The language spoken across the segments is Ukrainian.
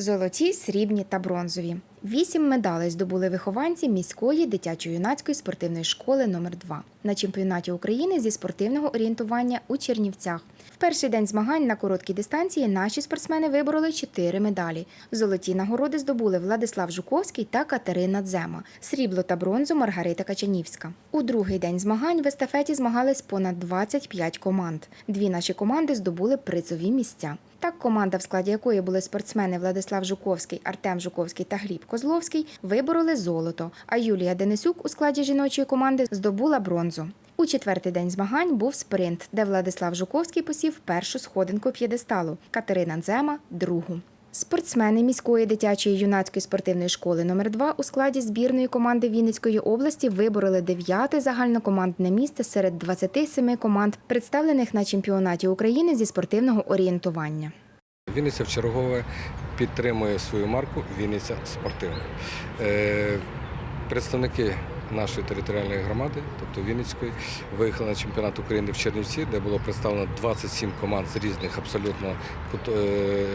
Золоті, срібні та бронзові. Вісім медалей здобули вихованці міської дитячо-юнацької спортивної школи номер 2 на чемпіонаті України зі спортивного орієнтування у Чернівцях. В перший день змагань на короткій дистанції наші спортсмени вибороли чотири медалі. Золоті нагороди здобули Владислав Жуковський та Катерина Дзема. Срібло та бронзу Маргарита Качанівська. У другий день змагань в естафеті змагались понад 25 команд. Дві наші команди здобули призові місця. Так, команда, в складі якої були спортсмени Владислав Жуковський, Артем Жуковський та Гліб Козловський, вибороли золото. А Юлія Денисюк у складі жіночої команди здобула бронзу. У четвертий день змагань був спринт, де Владислав Жуковський посів першу сходинку п'єдесталу, Катерина Дзема другу. Спортсмени міської дитячої юнацької спортивної школи номер 2 у складі збірної команди Вінницької області вибороли дев'яте загальнокомандне місце серед 27 команд, представлених на чемпіонаті України зі спортивного орієнтування. Вінниця вчергове підтримує свою марку Вінниця спортивна. Е, Представники нашої територіальної громади, тобто Вінницької, виїхали на чемпіонат України в Чернівці, де було представлено 27 команд з різних абсолютно е,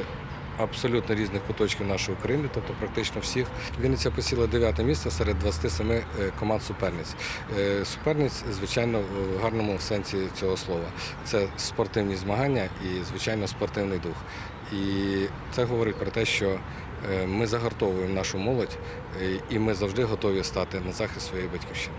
абсолютно різних куточків нашої України, тобто практично всіх. Вінниця посіла 9 місце серед 27 е, команд суперниць. Е, Суперниць, звичайно, в гарному сенсі цього слова. Це спортивні змагання і, звичайно, спортивний дух. І це говорить про те, що е, ми загартовуємо нашу молодь, і ми завжди готові стати на захист своєї батьківщини.